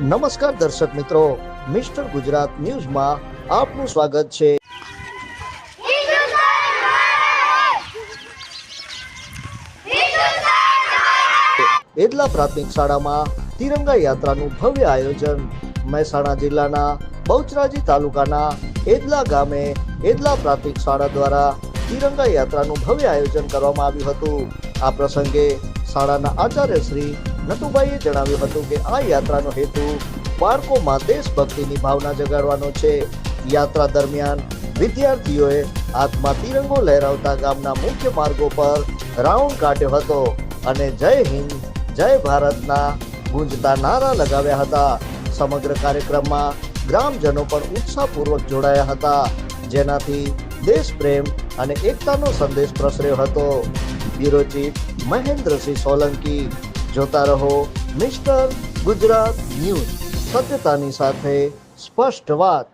નમસ્કાર દર્શક મિત્રો, મિસ્ટર ગુજરાત ન્યૂઝમાં આપનું સ્વાગત છે. એદલા પ્રાથમિક શાળામાં તિરંગા યાત્રાનું ભવ્ય આયોજન મહેસાણા જિલ્લાના બહુચરાજી તાલુકાના એદલા ગામે એદલા પ્રાથમિક શાળા દ્વારા તિરંગા યાત્રાનું ભવ્ય આયોજન કરવામાં આવ્યું હતું. આ પ્રસંગે શાળાના આચાર્ય શ્રી નટુભાઈએ જણાવ્યું હતું કે આ યાત્રાનો હેતુ બાળકોમાં દેશભક્તિની ભાવના જગાડવાનો છે. યાત્રા દરમિયાન વિદ્યાર્થીઓએ હાથમાં તિરંગો લહેરાવતા ગામના મુખ્ય માર્ગો પર રાઉન્ડ કાઢ્યો હતો અને જય હિન્દ, જય ભારતના ગુંજતા નારા લગાવ્યા હતા. સમગ્ર કાર્યક્રમમાં ગ્રામજનો પણ ઉત્સાહપૂર્વક જોડાયા હતા, જેનાથી દેશ પ્રેમ અને એકતાનો સંદેશ પ્રસર્યો હતો. બ્યુરો ચીફ મહેન્દ્રસિંહ સોલંકી જોતા રહો મિસ્ટર ગુજરાત ન્યૂઝ સત્યતાની સાથે સ્પષ્ટ વાત.